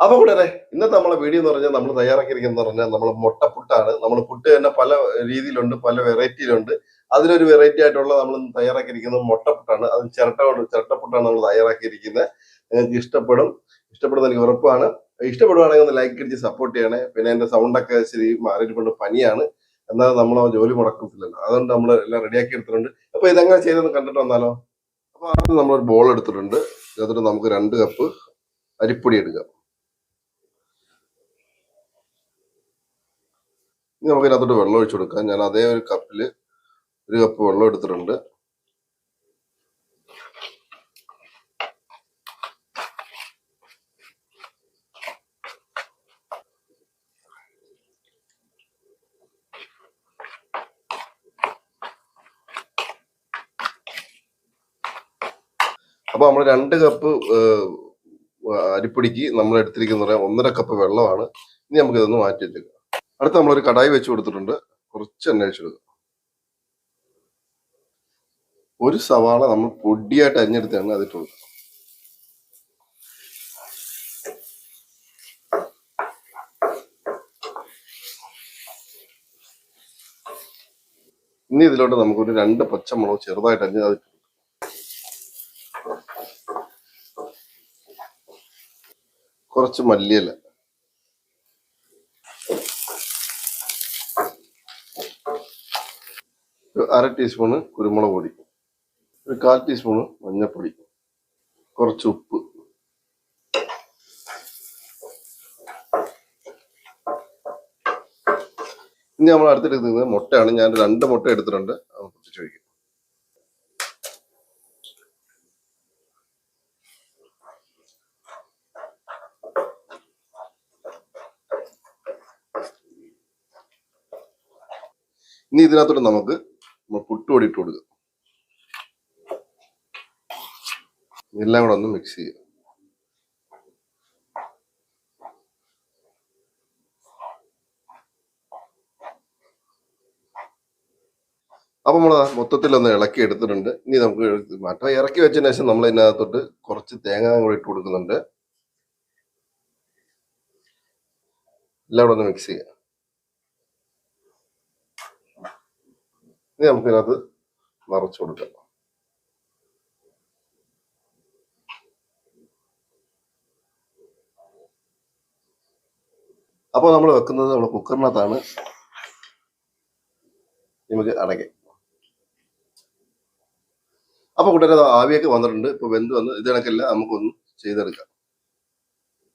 അപ്പൊ കൂടെ ഇന്നത്തെ നമ്മളെ വീഡിയോ എന്ന് പറഞ്ഞാൽ നമ്മൾ തയ്യാറാക്കിയിരിക്കുന്നത് പറഞ്ഞാൽ നമ്മൾ മുട്ടപ്പുട്ടാണ്. നമ്മൾ പുട്ട് തന്നെ പല രീതിയിലുണ്ട് പല വെറൈറ്റിയിലുണ്ട്. അതിലൊരു വെറൈറ്റി ആയിട്ടുള്ള നമ്മൾ തയ്യാറാക്കിയിരിക്കുന്നത് മുട്ടപ്പുട്ടാണ്. അത് ചിരട്ട കൊണ്ട് ചിരട്ടപ്പുട്ടാണ് നമ്മൾ തയ്യാറാക്കിയിരിക്കുന്നത്. നിങ്ങൾക്ക് ഇഷ്ടപ്പെടും. ഇഷ്ടപ്പെടുന്ന എനിക്ക് ഉറപ്പാണ്. ഇഷ്ടപ്പെടുവാണെങ്കിൽ ഒന്ന് ലൈക്ക് അടിച്ച് സപ്പോർട്ട് ചെയ്യണേ. പിന്നെ എന്റെ സൗണ്ടൊക്കെ ശരി മാറിയിട്ടുണ്ട് പനിയാണ്. എന്നാൽ നമ്മൾ ആ ജോലി മുടക്കത്തില്ലല്ലോ. അതുകൊണ്ട് നമ്മൾ എല്ലാം റെഡിയാക്കി എടുത്തിട്ടുണ്ട്. അപ്പൊ ഇതെങ്ങനെ ചെയ്തെന്ന് കണ്ടിട്ട് വന്നാലോ? അപ്പൊ ആദ്യം നമ്മളൊരു ബോൾ എടുത്തിട്ടുണ്ട്. അതിന് നമുക്ക് രണ്ട് കപ്പ് അരിപ്പൊടി എടുക്കാം. നമുക്ക് ഇതിനകത്തോട്ട് വെള്ളം ഒഴിച്ചു കൊടുക്കാം. ഞാൻ അതേ ഒരു കപ്പിൽ ഒരു കപ്പ് വെള്ളം എടുത്തിട്ടുണ്ട്. അപ്പൊ നമ്മൾ രണ്ട് കപ്പ് അരിപ്പൊടിക്ക് നമ്മൾ എടുത്തിരിക്കുന്ന ഒന്നര കപ്പ് വെള്ളമാണ്. ഇനി നമുക്കിതൊന്ന് മാറ്റി വെച്ചേക്കാം അടുത്ത നമ്മളൊരു കടായി വെച്ച് കൊടുത്തിട്ടുണ്ട്. കുറച്ച് എണ്ണ ഒഴിച്ചു കൊടുക്കുക ഒരു സവാള നമ്മൾ പൊടിയായിട്ട് അരിഞ്ഞെടുത്താണ് അതിട്ട് കൊടുക്കുക ഇനി ഇതിലോട്ട് നമുക്കൊരു രണ്ട് പച്ചമുളക് ചെറുതായിട്ട് അരിഞ്ഞ് അത് കുറച്ച് മല്ലിയില. ഒരു അര ടീസ്പൂണ് കുരുമുളക് പൊടി ഒരു കാൽ ടീസ്പൂണ് മഞ്ഞൾപ്പൊടി കുറച്ച് ഉപ്പ്. ഇനി നമ്മൾ അടുത്തെടുക്കുന്നത് മുട്ടയാണ്. ഞാൻ രണ്ട് മുട്ട എടുത്തിട്ടുണ്ട്. അത് പൊട്ടിച്ച് ഒഴിക്കും. ഇനി ഇതിനകത്തോട്ട് നമുക്ക് പുട്ടുപൊടി ഇട്ട് കൊടുക്കുക. എല്ലാം കൂടെ ഒന്ന് മിക്സ് ചെയ്യുക. അപ്പം നമ്മൾ മൊത്തത്തിൽ ഒന്ന് ഇളക്കി എടുത്തിട്ടുണ്ട്. ഇനി നമുക്ക് മാറ്റാം ഇറക്കി വെച്ചതിന് ശേഷം നമ്മൾ ഇതിനകത്തോട്ട് കുറച്ച് തേങ്ങ കൂടെ ഇട്ട് കൊടുക്കുന്നുണ്ട്. എല്ലാം കൂടെ ഒന്ന് മിക്സ് ചെയ്യുക. ഇനി നമുക്ക് ഇതിനകത്ത് നിറച്ചു കൊടുക്കാം. അപ്പോൾ നമ്മൾ വെക്കുന്നത് നമ്മുടെ കുക്കറിനകത്താണ്. നമുക്ക് അടയ്ക്കാം. അപ്പോൾ കൂട്ടുകാരെ ആവിയൊക്കെ വന്നിട്ടുണ്ട്. ഇപ്പൊ വെന്ത് വന്ന് ഇത് കണക്കല്ല നമുക്കൊന്ന് ചെയ്തെടുക്കാം.